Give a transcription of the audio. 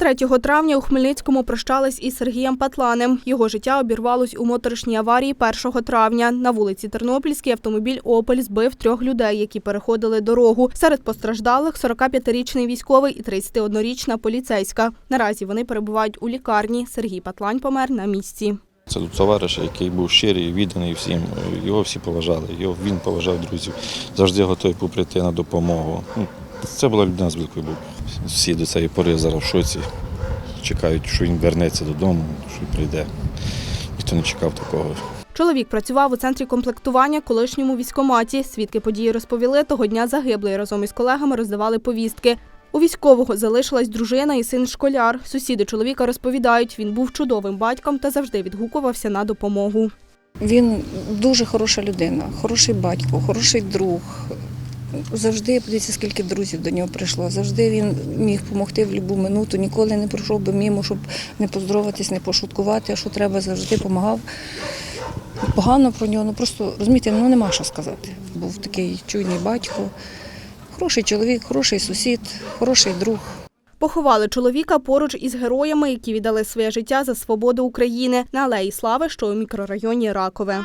3 травня у Хмельницькому прощались із Сергієм Патланем. Його життя обірвалось у моторошній аварії 1 травня. На вулиці Тернопільській автомобіль «Опель» збив трьох людей, які переходили дорогу. Серед постраждалих – 45-річний військовий і 31-річна поліцейська. Наразі вони перебувають у лікарні. Сергій Патлань помер на місці. Це товариш, який був щирий, відданий всім. Його всі поважали, його, він поважав друзів, завжди готовий був прийти на допомогу. Ну, Це була людина з великою букви. Всі до цієї пори зараз в шоці. Чекають, що він вернеться додому, що прийде. Ніхто не чекав такого. Чоловік працював у центрі комплектування колишньому військоматі. Свідки події розповіли, того дня загиблий разом із колегами роздавали повістки. У військового залишилась дружина і син школяр. Сусіди чоловіка розповідають, він був чудовим батьком та завжди відгукувався на допомогу. Він дуже хороша людина, хороший батько, хороший друг. Завжди подивіться, скільки друзів до нього прийшло. Завжди він міг допомогти в будь-яку минуту, ніколи не пройшов би мимо, щоб не поздороватись, не пошуткувати, а що треба, завжди допомагав. Погано про нього, ну просто розумієте, ну нема що сказати. Був такий чуйний батько, хороший чоловік, хороший сусід, хороший друг. Поховали чоловіка поруч із героями, які віддали своє життя за свободу України на алеї Слави, що у мікрорайоні Ракове.